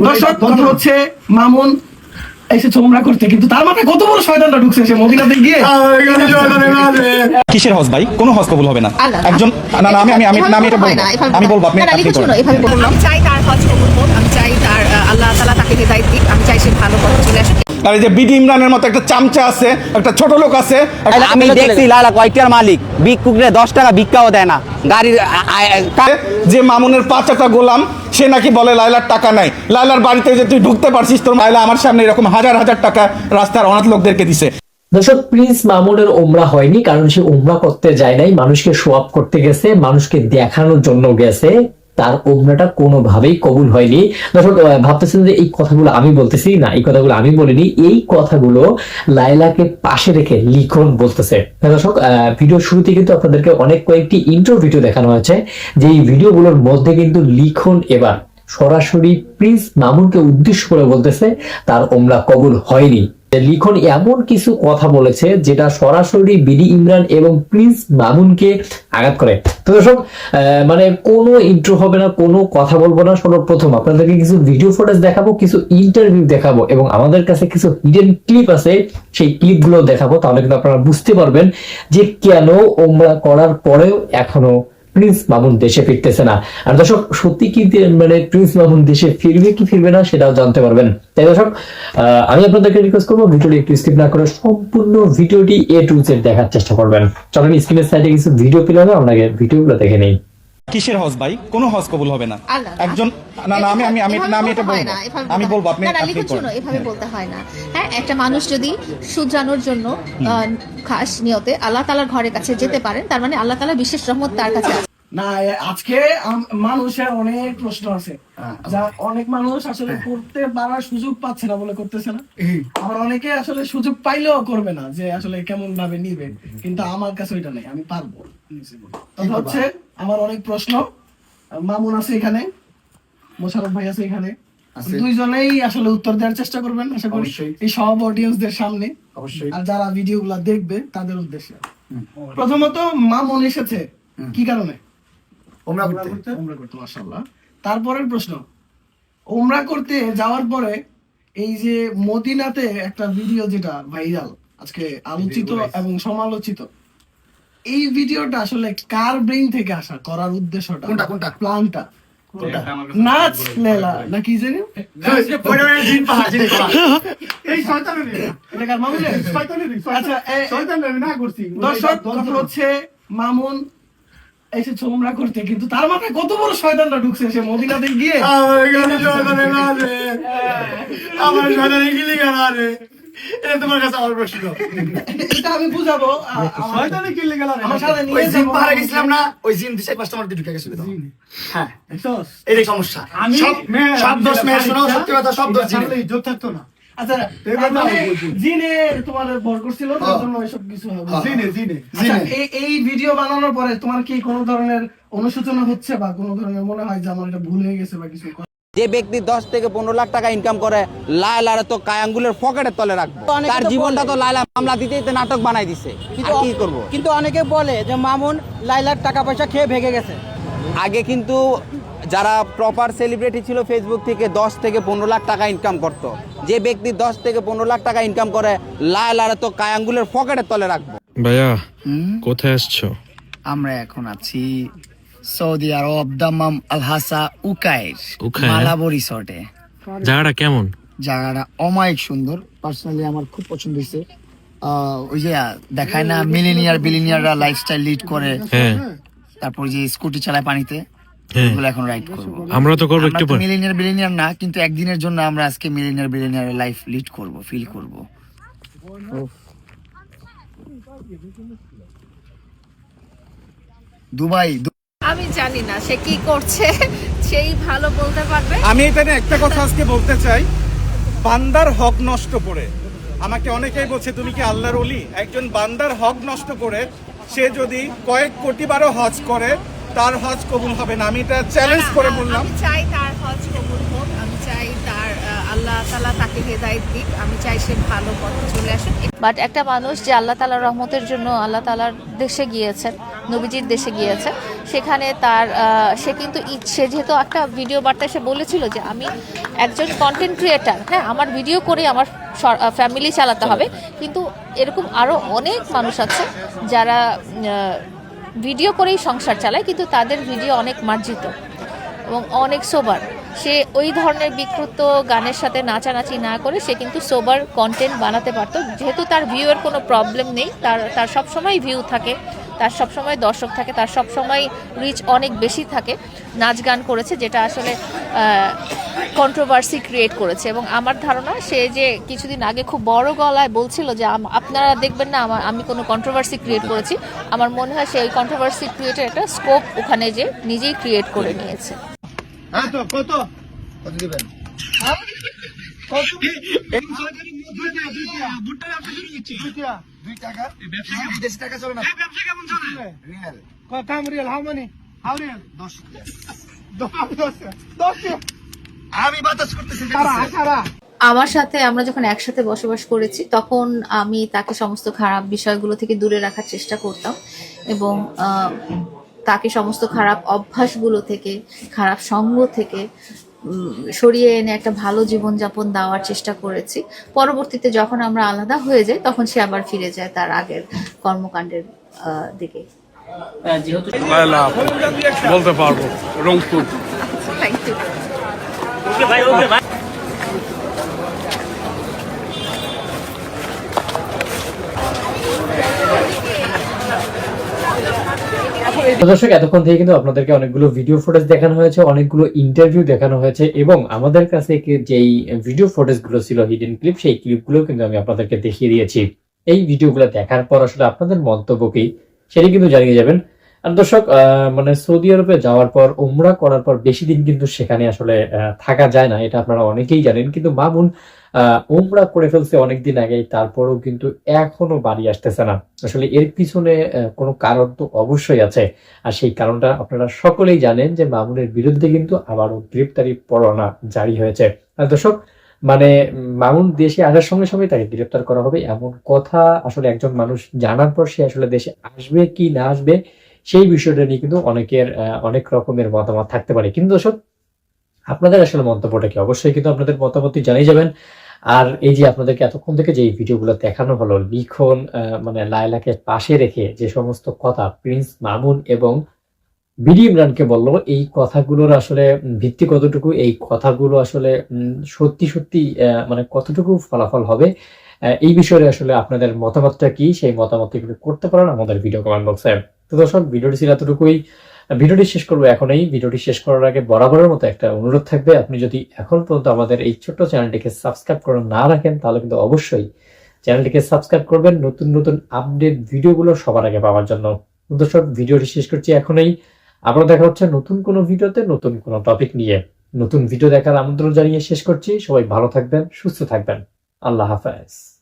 দর্শক কথা হচ্ছে মামুন এসে চোমরা করতে কিন্তু তার মাথায় কত বড় শয়তানটা ঢুকছে সে মদিনাতে গিয়ে? কিসের হজ ভাই? কোনো হজ কবুল হবে না। একজন না না আমি আমি আমি আমি এটা বলব। আমি বলব আপনি চাই তার হজ কবুল হোক আমি চাই তার আল্লাহ তালা তাকে হেদায়ত দিক আমি চাই সে ভালো পথে চলে আসুক আর এই যে বিডি ইমরানের মতো একটা চামচা আছে একটা ছোট লোক আছে আমি দেখছি লালা কয়টার মালিক? দশ টাকা ভিক্ষাও দেয় না। গাড়ির যে মামুনের পাঁচ একটা গোলাম সে নাকি বলে লাইলার টাকা নাই। লাইলার বাড়িতে যে তুই ঢুকতে পারছিস তোর লাইলা আমার সামনে এরকম হাজার হাজার টাকা রাস্তার অনাথ লোকদেরকে দিছে। দর্শক প্রিন্স মামুনের ওমরা হয়নি কারণ সে ওমরা করতে যায় নাই। মানুষকে শো আপ করতে গেছে মানুষকে দেখানোর জন্য গেছে। তার ওমরাটা কোনোভাবেই কবুল হয়নি। দর্শক ভাবতেছেন যে এই কথাগুলো আমি বলতেছি? না এই কথাগুলো আমি বলিনি। এই কথাগুলো লাইলাকে পাশে রেখে লিখন বলতেছে। হ্যাঁ, দর্শক ভিডিও শুরুতে কিন্তু আপনাদেরকে অনেক কয়েকটি ইন্ট্রো ভিডিও দেখানো হয়েছে। যে এই ভিডিওগুলোর মধ্যে কিন্তু লিখন এবার। সরাসরি প্রিন্স মামুনকে উদ্দেশ্য করে বলতেছে তার ওমরা কবুল হয়নি। লিখন এমন কিছু কথা বলেছে যেটা সরাসরি বিডি ইমরান এবং প্রিন্স মামুনকে আঘাত করে। তো দর্শক মানে কোনো ইন্ট্রো হবে না, কোনো কথা বলব না, সর্বপ্রথম আপনাদেরকে কিছু ভিডিও ফুটেজ দেখাবো, কিছু ইন্টারভিউ দেখাবো এবং আমাদের কাছে কিছু হিডেন ক্লিপ আছে, সেই ক্লিপগুলো দেখাবো, তাহলে কিন্তু আপনারা বুঝতে পারবেন যে কেন ওমরা করার পরেও এখনও প্রিন্স মামুন দেশে ফিরতেছে না। আর দর্শক সত্যি কি মানে প্রিন্স মামুন দেশে ফিরবে কি ফিরবে না সেটাও জানতে পারবেন। তাই দর্শক আমি আপনাদেরকে রিকোয়েস্ট করব ভিডিওটি একটু স্কিপ না করে সম্পূর্ণ ভিডিওটি এ টু জেড দেখার চেষ্টা করবেন। চলেন স্ক্রিনের সাইডে কিছু ভিডিও পেলে হবে আপনাকে ভিডিওগুলো দেখে নেই। কিসের হজ ভাই? কোনো হজ কবুল হবে না। একজন না না আমি আমি আমি না আমি এটা বলব। না, আমি বলব আপনি আপনি শুনো, এভাবে বলতে হয় না। হ্যাঁ একটা মানুষ যদি সুজানোর জন্য আহ, খাস নিয়তে আল্লাহ তালার ঘরের কাছে যেতে পারেন তার মানে আল্লাহ তালা বিশেষ রহমত তার কাছে আছে। না আজকে মানুষের অনেক প্রশ্ন আছে। যা অনেক মানুষ আসলে করতে পারার সুযোগ পাচ্ছে না বলে করতেছে না। আবার অনেকে আসলে সুযোগ পাইলেও করবে না যে আসলে কেমন ভাবে নিবে। কিন্তু আমার কাছে ওইটা নেই আমি পারব। তবে হচ্ছে আমার অনেক প্রশ্ন। মামুন আছে এখানে মোশারফ ভাই আছে এখানে। দুইজনেই আসলে উত্তর দেওয়ার চেষ্টা করবেন আশা করি। এই সব অডিয়েন্সদের সামনে। অবশ্যই। আর যারা ভিডিও গুলা দেখবে তাদের উদ্দেশ্যে। প্রথমত মামুন এসেছে কি কারণে? ওমরা করতে? ওমরা করতে মাশাআল্লাহ। তারপরের প্রশ্ন। ওমরা করতে যাওয়ার পরে এই যে মদিনাতে একটা ভিডিও যেটা ভাইরাল আজকে আলোচিত এবং সমালোচিত এই ভিডিওটা আসলে কার ব্রেইন থেকে আসা করার উদ্দেশ্যটা? কোনটা, কোনটা? প্ল্যানটা নাচ লেলা না কি জানি? এই শয়তানের এটা কার মামুনের? শয়তানের আচ্ছা শয়তানের না করছি। দর্শক হচ্ছে মামুন এসে চোমরা করতে কিন্তু তার মাথায় কত বড় শয়তানটা ঢুকছে সে মদিনাতে গিয়ে? আমার কাছে শয়তানের না রে। আমার শয়তানের গিলি গানা রে। এটা তোমার কাছে আমার প্রশ্ন। এটা আমি বুঝাবো। গিলি গানা আমার সাথে ওই নিয়ে জিন পাহাড়ে গেছিলাম না? ওই জিন দিশে পাঁচটা আমার ঢুকে গেছিল হ্যাঁ। সমস্যা। আমি সব সব দোষ মেয়ের শোনো সত্যি কথা সব দোষ জিনের। ইজ্জত থাকতো না। আচ্ছা এবার না, বলছি। জিনে তোমার ভর করছিল তার হ্যাঁ। জন্য এসব কিছু হবে জিনে জিনে আচ্ছা, এই- ভিডিও বানানোর পরে তোমার কি কোনো ধরনের অনুশোচনা হচ্ছে বা কোনো ধরনের মনে হয় যে আমার এটা ভুল হয়ে গেছে বা কিছু? যে ব্যক্তি দশ থেকে পনেরো লাখ টাকা ইনকাম করে লায়লার তো কায়াঙ্গুলের পকেটের তলে রাখব। তার জীবনটা তো লায়লা মামলা দিতে দিতে নাটক বানাই দিছে। আর কি করব? কিন্তু অনেকে বলে যে মামুন লাইলার টাকা পয়সা খেয়ে ভেগে গেছে। আগে কিন্তু যারা প্রপার সেলিব্রিটি ছিল ফেসবুক থেকে দশ থেকে পনেরো লাখ টাকা ইনকাম করত। যে ব্যক্তি দশ থেকে পনেরো লাখ টাকা ইনকাম করে লায়লার তো কায়াঙ্গুলের পকেটের তলে রাখব। ভাইয়া কোথায় আসছো? আমরা এখন আছি সৌদি আরব দামাম আলহাসা উকাইর উকাইর? মালাবো রিসর্টে। জায়গাটা কেমন? জায়গাটা অমায়িক সুন্দর। পার্সোনালি আমার খুব পছন্দ হয়েছে। আহ, ওই যে আহ, দেখায় না মিলিনিয়ার বিলিনিয়াররা লাইফস্টাইল লিড করে। হ্যাঁ। তারপর যে স্কুটি চালায় পানিতে। হ্যাঁ। এখন রাইড করব। আমরা তো করব একটু পর। মিলিনিয়ার বিলিনিয়ার না কিন্তু একদিনের জন্য আমরা আজকে মিলিনিয়ার বিলিনিয়ার লাইফ লিড করব ফিল করব। দুবাই আমি জানি না সে কি করছে সেই ভালো বলতে পারবে? আমি এখানে একটা কথা আজকে বলতে চাই। বান্দার হক নষ্ট করে। আমাকে অনেকেই বলছে তুমি কি আল্লাহর অলি একজন বান্দার হক নষ্ট করে সে যদি কয়েক কোটি বারো হজ করে তার হজ কবুল হবে না। আমি এটা চ্যালেঞ্জ করে বললাম। আমি চাই তার হজ কবুল হোক আমি চাই তার আল্লাহ তালা তাকে হেদায়ত দিক আমি চাই সে ভালো পথে চলে আসুক। বাট একটা মানুষ যে আল্লাহ তালার রহমতের জন্য আল্লাহ তালার দেশে গিয়েছেন নবীজির দেশে গিয়েছে সেখানে তার সে কিন্তু ইচ- সে যেহেতু একটা ভিডিও বার্তায় সে বলেছিল যে আমি একজন কন্টেন্ট ক্রিয়েটার হ্যাঁ আমার ভিডিও করে আমার ফ্যামিলি চালাতে হবে। কিন্তু এরকম আরও অনেক মানুষ আছে যারা ভিডিও করেই সংসার চালায়, কিন্তু তাদের ভিডিও অনেক মার্জিত এবং অনেক সোবার সে ওই ধরনের বিকৃত গানের সাথে নাচানাচি না করে সে কিন্তু সোবার কন্টেন্ট বানাতে পারতো। যেহেতু তার ভিউয়ের কোনো প্রবলেম নেই, তার তার সবসময় ভিউ থাকে, তার সবসময় দর্শক থাকে, তার সবসময় রিচ অনেক বেশি থাকে। নাচ গান করেছে, যেটা আসলে কন্ট্রোভার্সি ক্রিয়েট করেছে এবং আমার ধারণা সে যে কিছুদিন আগে খুব বড় গলায় বলছিল যে আপনারা দেখবেন না আমার আমি কোনো কন্ট্রোভার্সি ক্রিয়েট করেছি। আমার মনে হয় সেই কন্ট্রোভার্সি ক্রিয়েটের একটা স্কোপ ওখানে যে নিজেই ক্রিয়েট করে নিয়েছে। হ্যাঁ তো কত? কত দিবেন? দুই টাকা। এই দেশে টাকা চলে না? Riyal come real how money how real দশ। দশ দশ। দশ। আমি বাতাস করতেছি আমার সাথে আমরা যখন একসাথে বসবাস করেছি তখন আমি তাকে সমস্ত খারাপ বিষয়গুলো থেকে দূরে রাখার চেষ্টা করতাম এবং আহ, তাকে সমস্ত খারাপ অভ্যাসগুলো থেকে খারাপ সঙ্গ থেকে উম, সরিয়ে এনে একটা ভালো জীবনযাপন দেওয়ার চেষ্টা করেছি। পরবর্তীতে যখন আমরা আলাদা হয়ে যাই তখন সে আবার ফিরে যায় তার আগের কর্মকাণ্ডের আহ, দিকে। যেহেতু বলতে পারব। রংপুর। দর্শক, এতক্ষণ থেকে কিন্তু আপনাদেরকে অনেকগুলো ভিডিও ফুটেজ দেখানো হয়েছে, অনেকগুলো ইন্টারভিউ দেখানো হয়েছে এবং আমাদের কাছে যেই ভিডিও ফুটেজগুলো ছিল হিডেন ক্লিপ সেই ক্লিপগুলো কিন্তু আমি আপনাদেরকে দেখিয়ে দিয়েছি। এই ভিডিওগুলো দেখার পর আসলে আপনাদের মন্তব্য কি, সেটি কিন্তু জানিয়ে যাবেন। দর্শক মানে সৌদি আরবে যাওয়ার পর, উমরা করার পর বেশি দিন কিন্তু সেখানে আসলে থাকা যায় না। এটা আপনারা অনেকেই জানেন। কিন্তু মামুন উমরা করে ফেলছে অনেকদিন আগেই। তারপরেও কিন্তু এখনও বাড়ি আসতেছে না। আসলে এর পিছনে কোনো কারণ তো অবশ্যই আছে। আর সেই কারণটা আপনারা সকলেই জানেন যে মামুনের বিরুদ্ধে কিন্তু আবারও গ্রেপ্তারি পরোয়ানা জারি হয়েছে। আর দর্শক মানে মামুন দেশে আসার সঙ্গে সঙ্গে তাকে গ্রেপ্তার করা হবে এমন কথা আসলে একজন মানুষ জানার পর সে আসলে দেশে আসবে কি না আসবে সেই বিষয়টা নিয়ে কিন্তু অনেকের অনেক রকমের মতামত থাকতে পারে। কিন্তু দর্শক, আপনাদের আসলে মন্তব্যটা কি? অবশ্যই কিন্তু আপনাদের মতামতই জানিয়ে যাবেন। আর এই যে আপনাদেরকে এতক্ষণ থেকে যে ভিডিওগুলো দেখানো হলো, লিখন মানে লায়লাকে পাশে রেখে যে সমস্ত কথা প্রিন্স মামুন এবং বিডি ইমরানকে বলল, এই কথাগুলোর আসলে ভিত্তি কতটুকু? এই কথাগুলো আসলে সত্যি সত্যি মানে কতটুকু ফলাফল হবে? এই বিষয়ে আসলে আপনাদের মতামতটা কি? সেই মতামত কিন্তু করতে পারেন আমাদের ভিডিও কমেন্ট বক্সে তো দর্শক, ভিডিওটি ছিল এতটুকুই। ভিডিওটি শেষ করব এখনই। ভিডিওটি শেষ করার আগে বরাবরের মতো একটা অনুরোধ থাকবে। আপনি যদি এখন পর্যন্ত আমাদের এই ছোট্ট চ্যানেলটিকে সাবস্ক্রাইব করে না রাখেন, তাহলে কিন্তু অবশ্যই চ্যানেলটিকে সাবস্ক্রাইব করবেন নতুন নতুন আপডেট ভিডিওগুলো সবার আগে পাওয়ার জন্য। দর্শক, ভিডিওটি শেষ করছি এখনই। আবার দেখা হচ্ছে নতুন কোনো ভিডিওতে নতুন কোনো টপিক নিয়ে। নতুন ভিডিও দেখার আমন্ত্রণ জানিয়ে শেষ করছি। সবাই ভালো থাকবেন, সুস্থ থাকবেন। আল্লাহ হাফেজ।